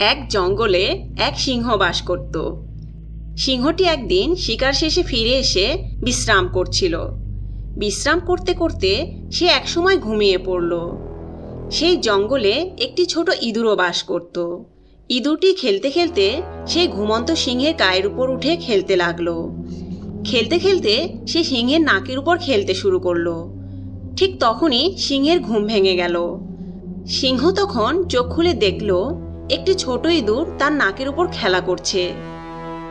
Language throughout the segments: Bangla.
এক জঙ্গলে এক সিংহ বাস করত। সিংহটি একদিন শিকার শেষে ফিরে এসে বিশ্রাম করছিল। বিশ্রাম করতে করতে সে একসময় ঘুমিয়ে পড়ল। সেই জঙ্গলে একটি ছোট ইঁদুরও বাস করত। ইঁদুরটি খেলতে খেলতে সেই ঘুমন্ত সিংহের গায়ের উপর উঠে খেলতে লাগল। খেলতে খেলতে সে সিংহের নাকের উপর খেলতে শুরু করল। ঠিক তখনই সিংহের ঘুম ভেঙে গেল। সিংহ তখন চোখ খুলে দেখল একটি ছোট ইঁদুর তার নাকের উপর খেলা করছে।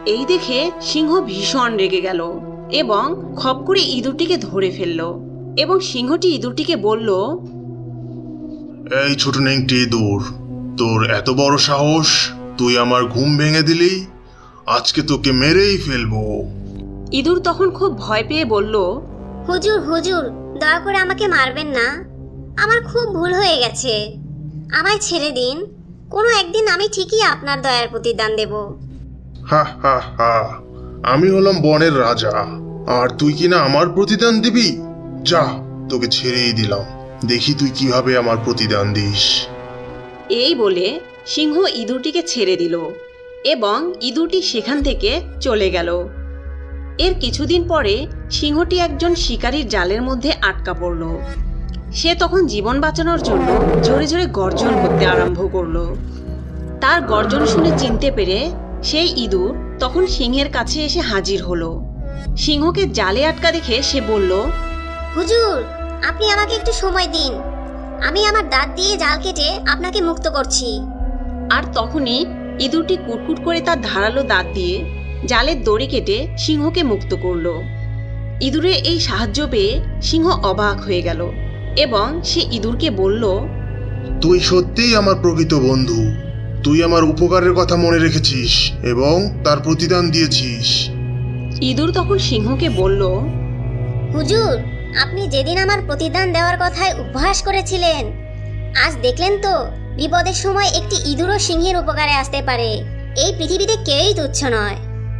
এই দেখে সিংহ ভীষণ রেগে গেল এবং খপ করে ইঁদুরটিকে ধরে ফেলল এবং সিংহটি ইঁদুরটিকে বলল এই ছোট নেংটি ইঁদুর তোর এত বড় সাহস? তুই আমার ঘুম ভেঙে দিলি? আজকে তোকে মেরেই ফেলব। ইঁদুর তখন খুব ভয় পেয়ে বলল হুজুর হুজুর দয়া করে আমাকে মারবেন না। আমার খুব ভুল হয়ে গেছে। আমায় ছেড়ে দিন। কোনো একদিন আমি ঠিকই আপনার দয়ার প্রতিদান দেব। হা হা হা। আমি হলাম বনের রাজা। আর তুই কিনা আমার প্রতিদান দিবি? যা তোকে ছেড়েই দিলাম। দেখি তুই কীভাবে আমার প্রতিদান দিস। এই বলে সিংহ ইঁদুরটিকে ছেড়ে দিল এবং ইঁদুরটি সেখান থেকে চলে গেল। এর কিছুদিন পরে সিংহটি একজন শিকারীর জালের মধ্যে আটকা পড়ল। সে তখন জীবন বাঁচানোর জন্য জোরে জোরে গর্জন করতে আরম্ভ করল। তার গর্জন শুনে চিনতে পেরে সেই ইঁদুর তখন সিংহের কাছে এসে হাজির হলো। সিংহকে জালে আটকা দেখে সে বলল হুজুর আপনি আমাকে একটু সময় দিন। আমি আমার দাঁত দিয়ে জাল কেটে আপনাকে মুক্ত করছি। আর তখনই ইঁদুরটি কুটকুট করে তার ধারালো দাঁত দিয়ে জালের দড়ি কেটে সিংহকে মুক্ত করল। ইঁদুরের এই সাহায্য পেয়ে সিংহ অবাক হয়ে গেল। এবং সে ইঁদুরকে বলল তুই সত্যিই আমার প্রকৃত বন্ধু। তুই আমার উপকারের কথা মনে রেখেছিস এবং তার প্রতিদান দিয়েছিস। ইঁদুর তখন সিংহকে বলল হুজুর আপনি যেদিন আমার প্রতিদান দেওয়ার কথায় উপহাস করেছিলেন আজ দেখলেন তো বিপদের সময় একটি ইঁদুরও সিংহের উপকারে আসতে পারে। এই পৃথিবীতে কেউই তুচ্ছ নয়।